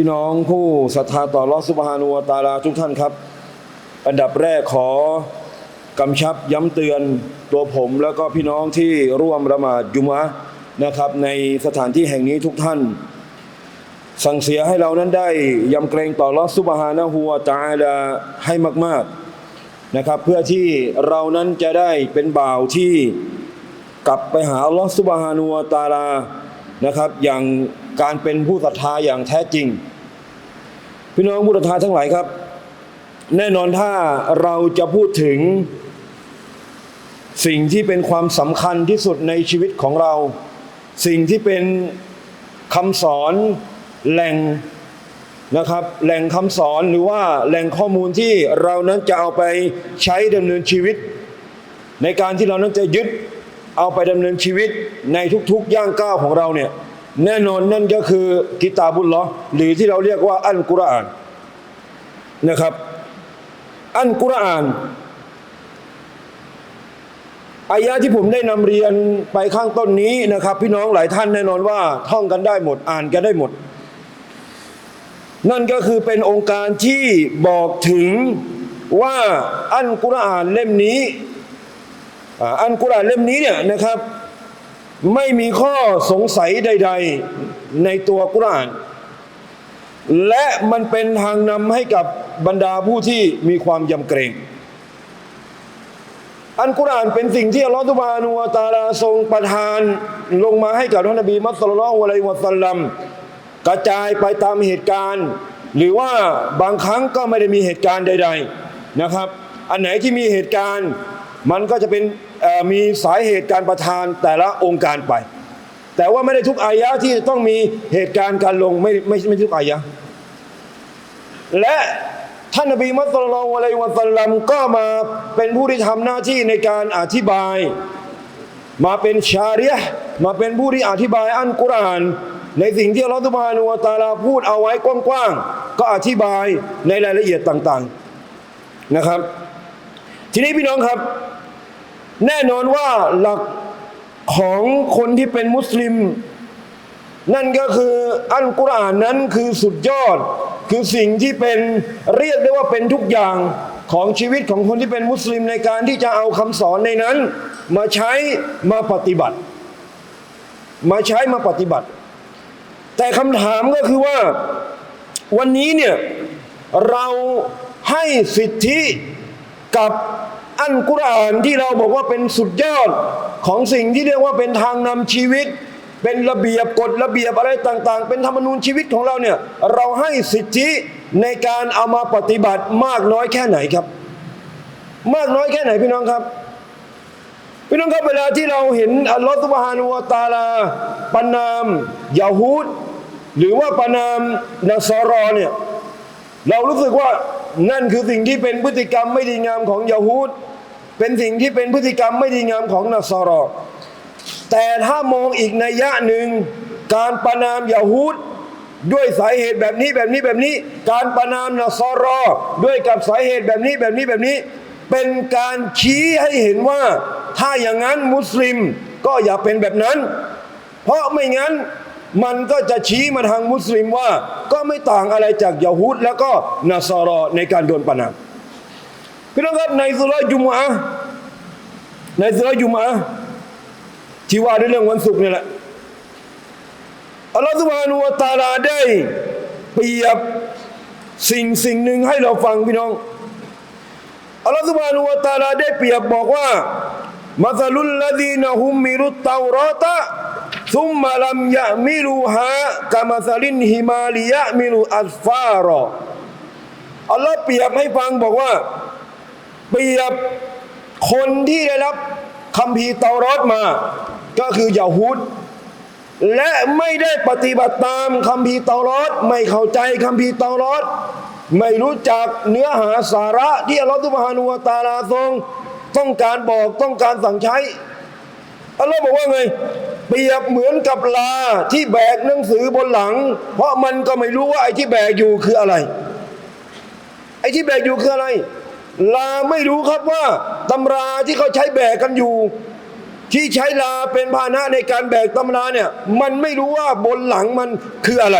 พี่น้องผู้ศรัทธาต่อลอสุบฮานุวตาลาทุกท่านครับ อันดับแรกขอกำชับย้ำเตือนตัวผมแล้วก็พี่น้องที่ร่วมละหมาดยุมะนะครับ ในสถานที่แห่งนี้ทุกท่าน สั่งเสียให้เรานั้นได้ยำเกรงต่อลอสุบฮานะฮูวตาลาให้มาก ๆนะครับ เพื่อที่เรานั้นจะได้เป็นบ่าวที่กลับไปหาลอสุบฮานุวตาลานะครับ อย่างการเป็นผู้ศรัทธาอย่างแท้จริง พี่น้องผู้ศรัทธาทั้งหลายครับ แน่นอนถ้าเราจะพูดถึง สิ่งที่เป็นความสำคัญที่สุดในชีวิตของเรา สิ่งที่เป็นคำสอนแหล่งนะครับ แหล่งคำสอนหรือว่าแหล่งข้อมูลที่เรานั้นจะเอาไปใช้ดำเนินชีวิต ในการที่เรานั้นจะยึดเอาไปดำเนินชีวิตในทุกๆย่างก้าวของเราเนี่ย แน่นอนนั่นก็คือกิตาบุลลอหรือที่เราเรียกว่าอัลกุรอานนะครับ อัลกุรอานอายะที่ผมได้นำเรียนไปข้างต้นนี้นะครับ พี่น้องหลายท่านแน่นอนว่าท่องกันได้หมดอ่านกันได้หมด นั่นก็คือเป็นองค์การที่บอกถึงว่าอัลกุรอานเล่มนี้อัลกุรอานเล่มนี้เนี่ยนะครับ ไม่มีข้อสงสัยใด ๆในตัวกุราน และมันเป็นทางนำให้กับบรรดาผู้ที่มีความยำเกรง อันกุรานเป็นสิ่งที่อัลลอฮฺตุบานุวตาลาทรงประทานลงมาให้กับท่านนบีมุฮัมมัดศ็อลลัลอะลัยฮิวะสัลลัมกระจายไปตามเหตุการณ์ หรือว่าบางครั้งก็ไม่ได้มีเหตุการณ์ใด ๆนะครับ อันไหนที่มีเหตุการณ์ มันก็จะเป็นมีสาเหตุการประทานแต่ละองค์การไป แต่ว่าไม่ได้ทุกอายะที่ต้องมีเหตุการณ์การลงไม่ไม่ไม่ทุกอายะและท่านนบีมุฮัมมัดศ็อลลัลลอฮุอะลัยฮิวะสัลลัมก็มาเป็นผู้ที่ทำหน้าที่ในการอธิบาย มาเป็นชาเริยะมาเป็นผู้ที่อธิบายอันกุรอานในสิ่งที่อัลลอฮฺตุบานุวะตาลาพูดเอาไว้กว้างๆก็อธิบายในรายละเอียดต่าง ๆนะครับ ทีนี้พี่น้องครับ แน่นอนว่าหลักของคนที่เป็นมุสลิม นั่นก็คืออัลกุรอานนั้นคือสุดยอด คือสิ่งที่เป็นเรียกได้ว่าเป็นทุกอย่างของชีวิตของคนที่เป็นมุสลิมในการที่จะเอาคำสอนในนั้น มาใช้มาปฏิบัติ มาใช้มาปฏิบัติ แต่คำถามก็คือว่าวันนี้เนี่ยเราให้สิทธิ กับอันกุรอานที่เราบอกว่าเป็นสุดยอดของสิ่งที่เรียกว่าเป็นทางนำชีวิต เป็นระเบียบกฎระเบียบอะไรต่าง ๆ เป็นธรรมนูญชีวิตของเราเนี่ยเราให้สิทธิในการเอามาปฏิบัติมากน้อยแค่ไหนครับ มากน้อยแค่ไหนพี่น้องครับพี่น้องครับเวลาที่เราเห็นอัลลอฮฺตุบฮานุวะตาลาปนามยาฮูดหรือว่าปนามนัสรอเนี่ยเรารู้สึกว่า นั่นคือสิ่งที่เป็นพฤติกรรมไม่ดีงามของยาฮูดเป็นสิ่งที่เป็นพฤติกรรมไม่ดีงามของนัสรอแต่ถ้ามองอีกในยยะหนึ่งการประนามยาฮูดด้วยสาเหตุแบบนี้แบบนี้แบบนี้ การประนามนัสรอด้วยกับสาเหตุแบบนี้แบบนี้แบบนี้ เป็นการชี้ให้เห็นว่า ถ้าอย่างนั้นมุสลิมก็อย่าเป็นแบบนั้น เพราะไม่งั้น มันก็จะชี้มาทางมุสลิมว่าก็ไม่ต่างอะไรจากยาฮูดแล้วก็นาซารอในการโดนประนามพี่น้องครับในสุรยุมะในสุรยุมะที่ว่าด้วยเรื่องวันศุกร์นี่แหละอัลลอฮฺสุบานุวะตาลาได้เปรียบสิ่งสิ่งหนึ่งให้เราฟังพี่น้องอัลลอฮฺสุบานุวะตาลาได้เปรียบบอกว่ามัสลุลลดีนะฮุมมิรุตเตาราตะ ซุมมาลัมยะมิรูฮะกามัซลินฮิมาลิยะมิรูอัลฟารออัลลอฮ์เปรียบให้ฟังบอกว่า เปรียบคนที่ได้รับคัมภีเตารอดมา ก็คือยาฮูดและไม่ได้ปฏิบัติตามคัมภีเตารอดไม่เข้าใจคัมภีเตารอดไม่รู้จักเนื้อหาสาระที่อัลลอฮฺตุบฮานุวะตาลาทรง ต้องการบอกต้องการสั่งใช้อัลลอฮ์บอกว่าไง เปรียบเหมือนกับลาที่แบกหนังสือบนหลัง เพราะมันก็ไม่รู้ว่าไอ้ที่แบกอยู่คืออะไร ไอ้ที่แบกอยู่คืออะไร ลาไม่รู้ครับว่าตำราที่เขาใช้แบกกันอยู่ ที่ใช้ลาเป็นพาหนะในการแบกตำราเนี่ยมันไม่รู้ว่าบนหลังมันคืออะไร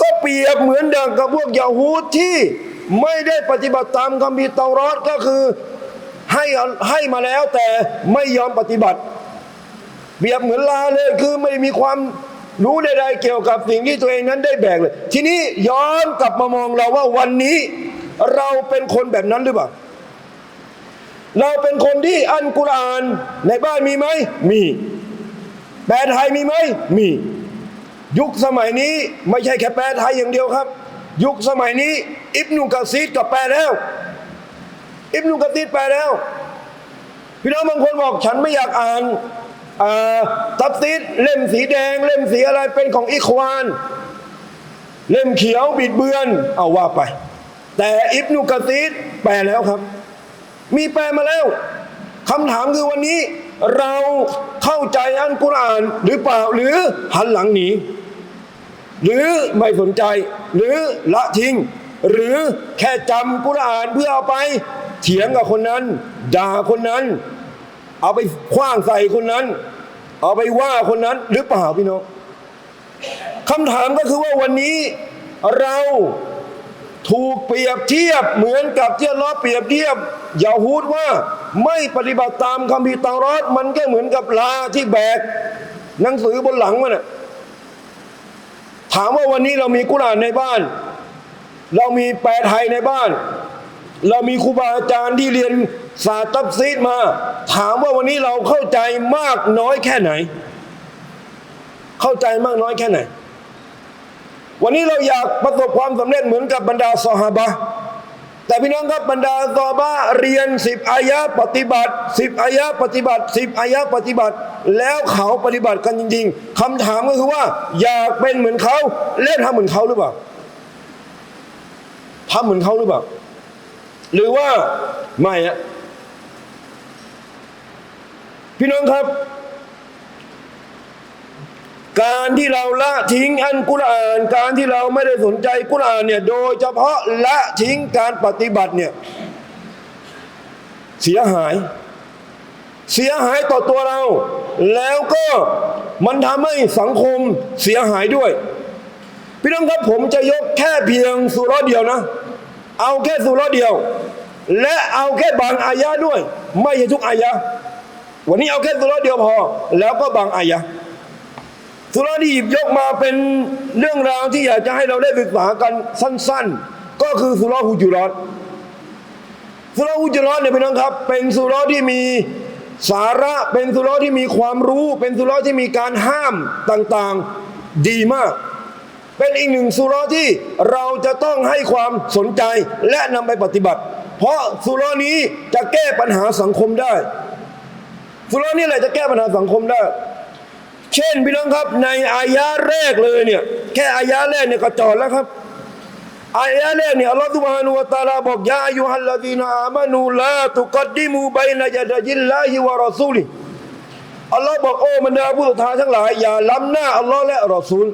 ก็เปรียบเหมือนดังกับพวกยาฮูดที่ไม่ได้ปฏิบัติตามคัมภีร์เตารอดก็คือให้ให้มาแล้วแต่ไม่ยอมปฏิบัติ เปรียบเหมือนลาเลยคือไม่มีความรู้ใดๆเกี่ยวกับสิ่งที่ตัวเองนั้นได้แบกเลย ทีนี้ย้อนกลับมามองเราว่าวันนี้เราเป็นคนแบบนั้นหรือเปล่า เราเป็นคนที่อันกุรอานในบ้านมีไหม มีแปลไทยมีไหม มี ยุคสมัยนี้ไม่ใช่แค่แปลไทยอย่างเดียวครับ ยุคสมัยนี้ อิบนุกะซีดก็แปลแล้ว อิบนุกะซีดแปลแล้ว พี่น้องบางคนบอกฉันไม่อยากอ่าน อ่าตับซีดเล่มสีแดง เล่มสีอะไรเป็นของอิควาน เล่มเขียวบิดเบือน เอาว่าไป แต่อิบนุกะซีดแปลแล้วครับ มีแปลมาแล้วคำถามคือวันนี้เราเข้าใจอันกุรอานหรือเปล่าหรือหันหลังหนีหรือไม่สนใจ หรือละทิ้ง หรือแค่จำกุรอานเพื่อเอาไป เถียงกับคนนั้น ด่าคนนั้น เอาไปคว้างใส่คนนั้น เอาไปว่าคนนั้นหรือเปล่าพี่น้องคำถามก็คือว่าวันนี้เราถูกเปรียบเทียบเหมือนกับที่อัลเลอเปรียบเทียบยาฮูดว่าไม่ปฏิบัติตามคัมภีร์เตารอดมันก็เหมือนกับลาที่แบกหนังสือบนหลังมันน่ะถามว่าวันนี้เรามีกุรานในบ้าน เรามีแปลไทยในบ้าน เรามีครูบาอาจารย์ที่เรียน ศาสตร์ตัฟซีดมา ถามว่าวันนี้เราเข้าใจมากน้อยแค่ไหน เข้าใจมากน้อยแค่ไหน วันนี้เราอยากประสบความสำเร็จเหมือนกับบรรดาซอฮาบะแต่พี่น้องครับบรรดาซอฮาบะเรียนสิบอายะปฏิบัติสิบอายะปฏิบัติสิบอายะปฏิบัติ แล้วเขาปฏิบัติกันจริง ๆคำถามก็คือว่า อยากเป็นเหมือนเขาเล่นทำเหมือนเขาหรือเปล่าทำเหมือนเขาหรือเปล่า หรือว่าไม่อะ พี่น้องครับ การที่เราละทิ้งอันกุรอาน การที่เราไม่ได้สนใจกุรอานเนี่ยโดยเฉพาะละทิ้งการปฏิบัติเนี่ยเสียหาย เสียหายต่อตัวเรา แล้วก็มันทำให้สังคมเสียหายด้วย พี่น้องครับผมจะยกแค่เพียงสุรเดียวนะ เอาแค่สุรเดียว และเอาแค่บางอายะด้วย ไม่ใช่ทุกอายะ วันนี้เอาแค่สุราะห์เดียวพอ แล้วก็บางอายะสุรที่หยิบยกมาเป็นเรื่องราวที่อยากจะให้เราได้ศึกษากันสั้น ๆ ก็คือสุราฮูจุรอตสุราฮูจุรอตเนี่ยพี่น้องครับ เป็นสุราที่มีสาระเป็นสุราที่มีความรู้ เป็นสุราที่มีการห้ามต่างๆดีมาก เป็นอีกหนึ่งสุราที่เราจะต้องให้ความสนใจและนำไปปฏิบัติ เพราะสุรานี้จะแก้ปัญหาสังคมได้ สุรานี่แหละจะแก้ปัญหาสังคมได้ เช่นพี่น้องครับ ในอายะแรกเลยเนี่ยแค่อายะแรกเนี่ยก็จอดแล้วครับอายะแรกเนี่ยอัลลอฮฺซุบฮานุวะตะอาลาบอกยาอายุฮัลลาดีนอามานูลาตุกัดดิมูบัยนะยะดะยิลลาฮิวะรอซูลิอัลลอฮ์บอกโอ้บรรดาผู้ศรัทธาทั้งหลาย อย่าล้ำหน้าอัลลอฮ์และรอซูล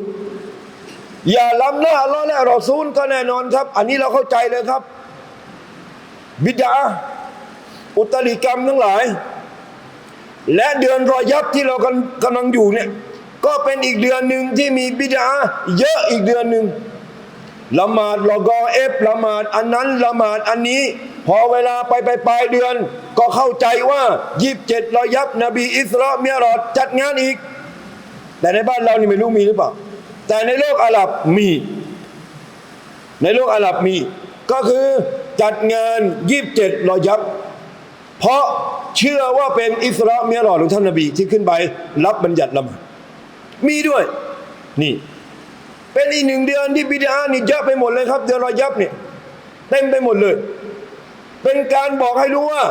อย่าล้ำหน้าอัลลอฮ์และรอซูลก็แน่นอนครับ อันนี้เราเข้าใจเลยครับ บิดาอุตริกรรมทั้งหลาย และเดือนรอยับที่เรากำกำลังอยู่เนี่ยก็เป็นอีกเดือนหนึ่งที่มีบิดาเยอะอีกเดือนหนึ่งละหมาดลอกอเอฟละหมาดอันนั้นละหมาดอันนี้ พอเวลาไปไปปลายเดือน ก็เข้าใจว่ายีิบเจ็ดรอยับ นบีอิสราเมียรอดจัดงานอีก แต่ในบ้านเรานี่ไม่รู้มีหรือเปล่า แต่ในโลกอาหรับมี ในโลกอาหรับมี ก็คือจัดงานยีิบเจ็ดรอยับ เพราะ เชื่อว่าเป็นอิสราเมียรอดของท่านนบีที่ขึ้นไปรับบัญญัติละหมาดมีด้วย นี่ เป็นอีกหนึ่งเดือนที่บิดานี่เยอะไปหมดเลยครับ เดือนรอยับเนี่ยเต็มไปหมดเลย เป็นการบอกให้รู้ว่า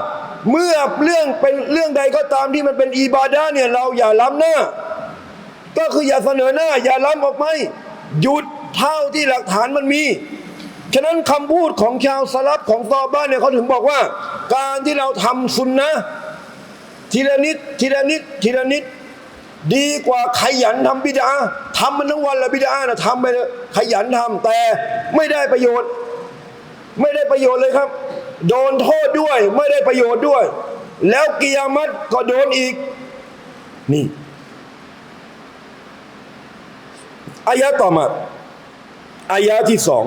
เมื่อเรื่องเป็นเรื่องใดก็ตามที่มันเป็นอีบาดาเนี่ยเราอย่าล้ำหน้า ก็คืออย่าเสนอหน้า อย่าล้ำออกไปหยุดเท่าที่หลักฐานมันมี ฉะนั้นคำพูดของชาวสลับของซอบ้านเนี่ยเขาถึงบอกว่า การที่เราทำซุนนะทีละนิดทีละนิดทีละนิด ดีกว่าขยันทำบิดาทำมันทั้งวันละบิดานะทำไปเลยขยันทำแต่ไม่ได้ประโยชน์ ไม่ได้ประโยชน์เลยครับ โดนโทษด้วยไม่ได้ประโยชน์ด้วย แล้วกิยามัตก็โดนอีก นี่อายะต่อมาอายะที่สอง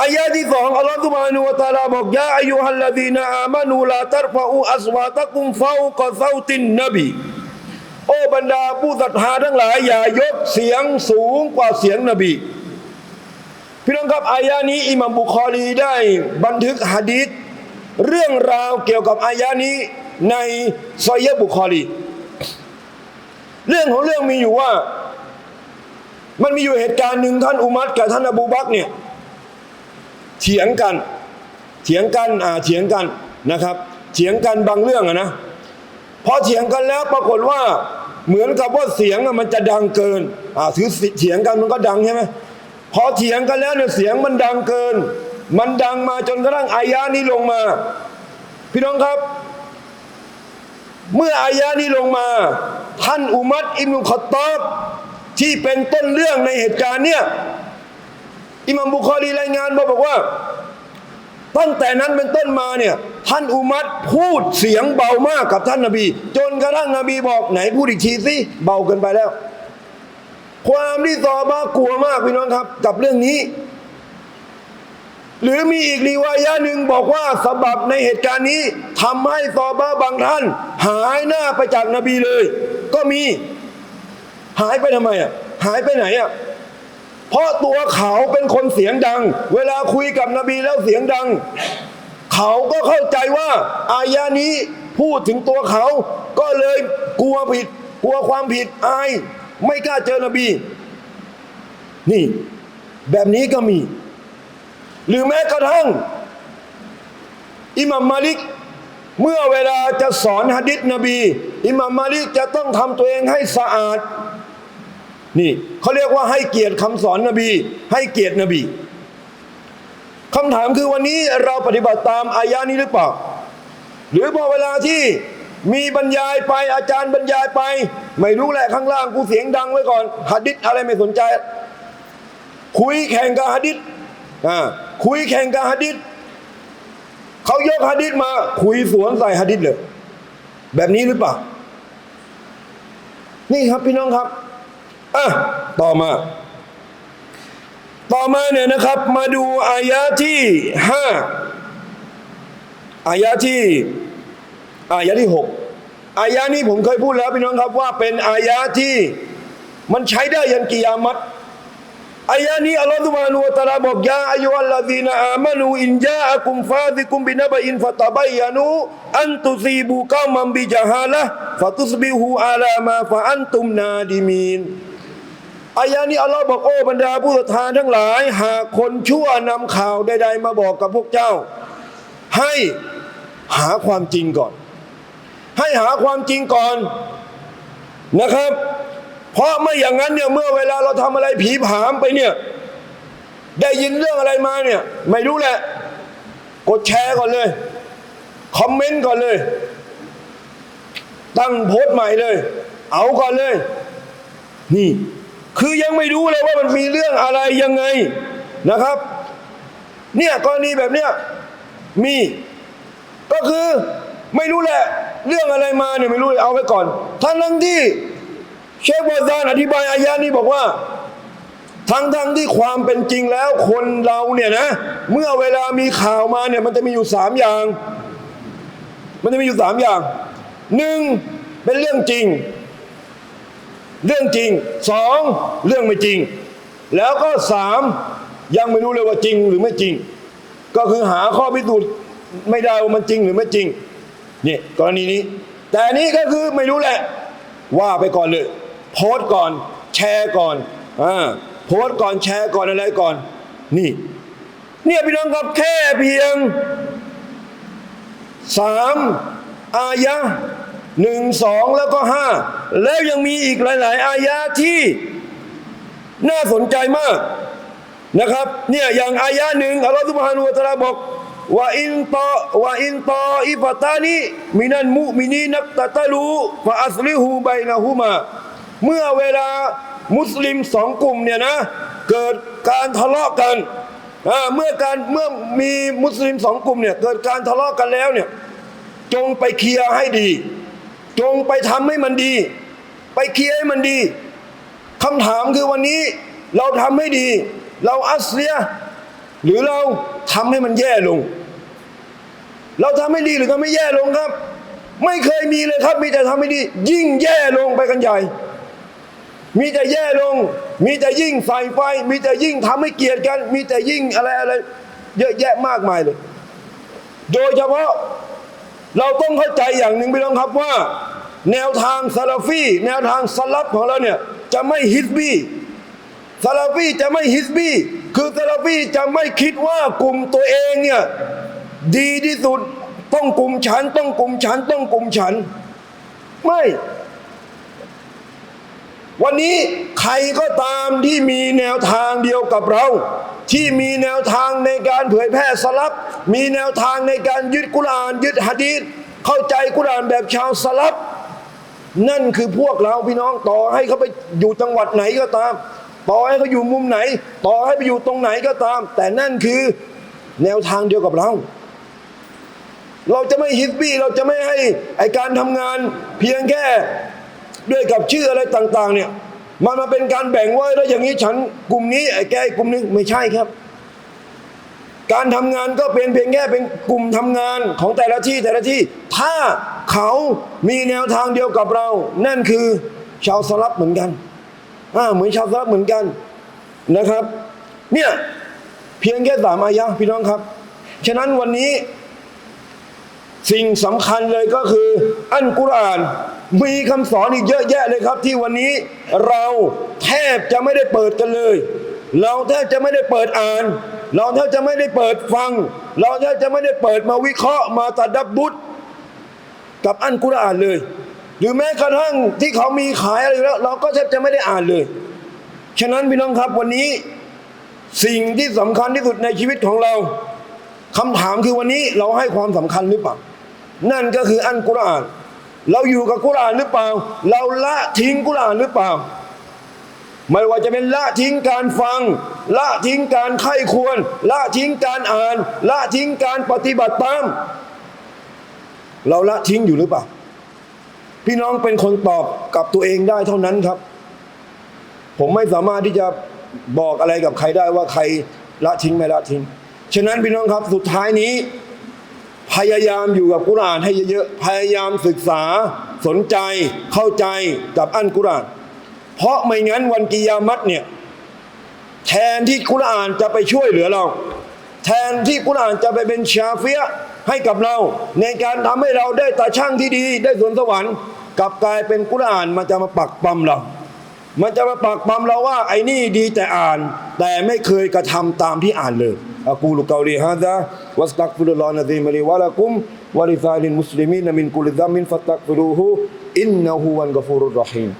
อายะที่สองอัลลอฮฺตุบานุวะตาลาบอกยาอายุฮัลลดีนอามานูลาตัรฟะอูอัสวาตะกุมฟาวกะเซาตินนบีโอ้บรรดาผู้ศรัทธาทั้งหลาย อย่ายกเสียงสูงกว่าเสียงนบีพี่น้องครับอายะนี้อิหมัมบุคอรีได้บันทึกหะดีษเรื่องราวเกี่ยวกับอายะนี้ในซอยยบุคอรีเรื่องของเรื่องมีอยู่ว่า มันมีอยู่เหตุการณ์หนึ่งท่านอุมัรกับท่านอบูบักเนี่ย เถียงกันเถียงกันอ่าเถียงกันนะครับ เถียงกันบางเรื่องอะนะพอเถียงกันแล้วปรากฏว่าเหมือนกับว่าเสียงอะมันจะดังเกินอ่าถือเถียงกันมันก็ดังใช่ไหมพอเถียงกันแล้วเนี่ยเสียงมันดังเกิน มันดังมาจนกระทั่งอายะนี้ลงมา พี่น้องครับ เมื่ออายะนี้ลงมา ท่านอุมัรอิมุขตตอบที่เป็นต้นเรื่องในเหตุการณ์เนี่ย อิหมัมบุคอรีรายงานมาบอกว่า ตั้งแต่นั้นเป็นต้นมาเนี่ยท่านอุมัรพูดเสียงเบามากกับท่านนบี จนกระทั่งนบีบอกไหนพูดอีกทีสิเบาเกินไปแล้ว ความที่ซอบากลัวมากพี่น้องครับ กับเรื่องนี้ หรือมีอีกรีวายะหนึ่งบอกว่าสบับในเหตุการณ์นี้ทำให้ซอบาบางท่าน หายหน้าไปจากนบีเลย ก็มี หายไปทำไมอะหายไปไหนอะ เพราะตัวเขาเป็นคนเสียงดัง เวลาคุยกับนบีแล้วเสียงดัง เขาก็เข้าใจว่าอายานี้พูดถึงตัวเขา ก็เลยกลัวผิด กลัวความผิดอาย ไม่กล้าเจอนบี นี่ แบบนี้ก็มี หรือแม้กระทั่ง อิหมัมมาลิก เมื่อเวลาจะสอนฮะดิษนบี อิหมัมมาลิกจะต้องทำตัวเองให้สะอาด นี่เขาเรียกว่าให้เกียรติคำสอนนบี ให้เกียรตินบีคำถามคือวันนี้เราปฏิบัติตามอายานี้หรือเปล่า หรือพอเวลาที่มีบรรยายไปอาจารย์บรรยายไป ไม่รู้แหละข้างล่างกูเสียงดังไว้ก่อนหัดดิษอะไรไม่สนใจ คุยแข่งกับหัดดิษอ่าคุยแข่งกับหัดดิษเขายกหัดดิษมา คุยสวนใส่หัดดิษเลย แบบนี้หรือเปล่า นี่ครับพี่น้องครับ อะต่อมา ต่อมาเนี่ยนะครับ มาดูอายะที่ห้าอายะที่อายะที่หกอายะนี้ผมเคยพูดแล้วพี่น้องครับว่าเป็นอายะที่มันใช้ได้ยันกิยามัตอายะนี้อัลลอฮฺตุบานุวะตะลาบอกยาอายุอัลลอฮีนอามานูอินจาอะกุมฟาซิกุมบินะบะอินฟะตะบัยยานูอันตุซีบูกามัมบิจฮาละฟะตุสบิฮูอาลามาฟะอันตุมนาดิมีน อายะนี้อัลลอฮ์บอกโอ้บรรดาผู้ศรัทธาทั้งหลาย หากคนชั่วนำข่าวใด ๆ มาบอกกับพวกเจ้า ให้หาความจริงก่อน ให้หาความจริงก่อนนะครับ เพราะไม่อย่างนั้นเนี่ยเมื่อเวลาเราทำอะไรผีผามไปเนี่ย ได้ยินเรื่องอะไรมาเนี่ย ไม่รู้แหละ กดแชร์ก่อนเลย คอมเมนต์ก่อนเลย ตั้งโพสต์ใหม่เลย เอาก่อนเลย นี่ คือยังไม่รู้เลยว่ามันมีเรื่องอะไรยังไงนะครับ เนี่ยกรณีแบบเนี้ยมี ก็คือไม่รู้แหละ เรื่องอะไรมาเนี่ยไม่รู้เอาไว้ก่อนทั้งทั้งที่เชคบอซานอธิบายอายะนี้บอกว่า ทั้งทั้งที่ความเป็นจริงแล้วคนเราเนี่ยนะ เมื่อเวลามีข่าวมาเนี่ยมันจะมีอยู่สามอย่าง มันจะมีอยู่สามอย่างหนึ่งเป็นเรื่องจริง เรื่องจริงสองเรื่องไม่จริง แล้วก็สามยังไม่รู้เลยว่าจริงหรือไม่จริง ก็คือหาข้อพิสูจน์ไม่ได้ว่ามันจริงหรือไม่จริงนี่กรณีนี้ แต่นนี้ก็คือไม่รู้แหละ ว่าไปก่อนเลย โพสต์ก่อน แชร์ก่อนอ่าโพสต์ก่อนแชร์ก่อนอะไรก่อน นี่ เนี่ยพี่น้องครับแค่เพียงสามอายะ หนึ่งสองแล้วก็ห้าแล้วยังมีอีกหลาย ๆ อายะที่น่าสนใจมากนะครับเนี่ยอย่างอายะหนึ่งอัลลอฮฺสุบฮานุวะตะอาลาบอกว่าอินตอว่าอินตออิฟตานีมินันมุมินีนักตะตะลูฟะอัสลิฮูไบนะฮูมาเมื่อเวลามุสลิมสองกลุ่มเนี่ยนะเกิดการทะเลาะกันเมื่อการเมื่อมีมุสลิมสองกลุ่มเนี่ยเกิดการทะเลาะกันแล้วเนี่ยจงไปเคลียร์ให้ดี จงไปทำให้มันดี ไปเคลียร์ให้มันดีคำถามคือวันนี้เราทำให้ดี เราอัสเลียหรือเราทำให้มันแย่ลง เราทำให้ดีหรือทำให้แย่ลงครับ ไม่เคยมีเลยครับ มีแต่ทำให้ดี ยิ่งแย่ลงไปกันใหญ่ มีแต่แย่ลง มีแต่ยิ่งใส่ไฟ มีแต่ยิ่งทำให้เกลียดกัน มีแต่ยิ่งอะไรอะไรเยอะแยะมากมายเลย โดยเฉพาะเราต้องเข้าใจอย่างหนึ่งพี่น้องครับว่า แนวทางซาลาฟีแนวทางสลับของเราเนี่ยจะไม่ฮิตบี้ซาลาฟีจะไม่ฮิตบี้คือซาลาฟีจะไม่คิดว่ากลุ่มตัวเองเนี่ยดีที่สุดต้องกลุ่มฉัน ต้องกลุ่มฉัน ต้องกลุ่มฉัน ไม่ วันนี้ใครก็ตามที่มีแนวทางเดียวกับเรา ที่มีแนวทางในการเผยแพร่สลับ มีแนวทางในการยึดกุราน ยึดหะดีษเข้าใจกุรานแบบชาวสลับ นั่นคือพวกเราพี่น้องต่อให้เขาไปอยู่จังหวัดไหนก็ตาม ต่อให้เขาอยู่มุมไหน ต่อให้ไปอยู่ตรงไหนก็ตาม แต่นั่นคือแนวทางเดียวกับเรา เราจะไม่ฮิตบี้เราจะไม่ให้ไอการทำงานเพียงแค่ด้วยกับชื่ออะไรต่าง ๆ เนี่ยมันมาเป็นการแบ่งว่าแล้วอย่างนี้ฉันกลุ่มนี้ไอ้แกอีกกลุ่มนึงไม่ใช่ครับ การทำงานก็เป็นเพียงแค่เป็นกลุ่มทำงานของแต่ละที่แต่ละที่ ถ้าเขามีแนวทางเดียวกับเรา นั่นคือชาวสลับเหมือนกันอ่าเหมือนชาวสลับเหมือนกันนะครับ เนี่ยเพียงแค่สามอายะพี่น้องครับ ฉะนั้นวันนี้ สิ่งสำคัญเลยก็คือ อันกุรอานมีคำสอนอีกเยอะแยะเลยครับ ที่วันนี้เราแทบจะไม่ได้เปิดกันเลย เราแทบจะไม่ได้เปิดอ่าน เราแทบจะไม่ได้เปิดฟัง เราแทบจะไม่ได้เปิดมาวิเคราะห์มาตัดดับบุตรกับอันกุรอานเลย หรือแม้กระทั่งที่เขามีขายอะไรอยู่แล้ว เราก็แทบจะไม่ได้อ่านเลย ฉะนั้นพี่น้องครับวันนี้สิ่งที่สำคัญที่สุดในชีวิตของเราคำถามคือวันนี้เราให้ความสำคัญหรือเปล่า นั่นก็คืออันกุรอาน เราอยู่กับกุรอานหรือเปล่า เราละทิ้งกุรอานหรือเปล่า ไม่ว่าจะเป็นละทิ้งการฟัง ละทิ้งการไข้ควร ละทิ้งการอ่าน ละทิ้งการปฏิบัติตาม เราละทิ้งอยู่หรือเปล่า พี่น้องเป็นคนตอบกับตัวเองได้เท่านั้นครับ ผมไม่สามารถที่จะบอกอะไรกับใครได้ว่าใครละทิ้งไม่ละทิ้ง ฉะนั้นพี่น้องครับสุดท้ายนี้ พยายามอยู่กับกุรานให้เยอะๆ พยายามศึกษาสนใจเข้าใจกับอันกุรอาน เพราะไม่งั้นวันกิยามัตเนี่ยแทนที่กุรอานจะไปช่วยเหลือเรา แทนที่กุรอานจะไปเป็นชาเฟียให้กับเรา ในการทำให้เราได้ตาช่างที่ดี ได้สวนสวรรค์กลับกลายเป็นกุรอานมันจะมาปักปั๊มเรา มันจะมาปักปั๊มเราว่า ไอ้นี่ดีแต่อ่าน แต่ไม่เคยกระทำตามที่อ่านเลยอะกูลุกาลีฮะดะวัสตักฟิรุลลอฮ์นะซีมะลีวะละกุมวะลิซาลินมุสลิมีนมินกุลิซัมมินฟัตตักฟิรูฮูอินนะฮูวันกะฟูรุรราะฮีม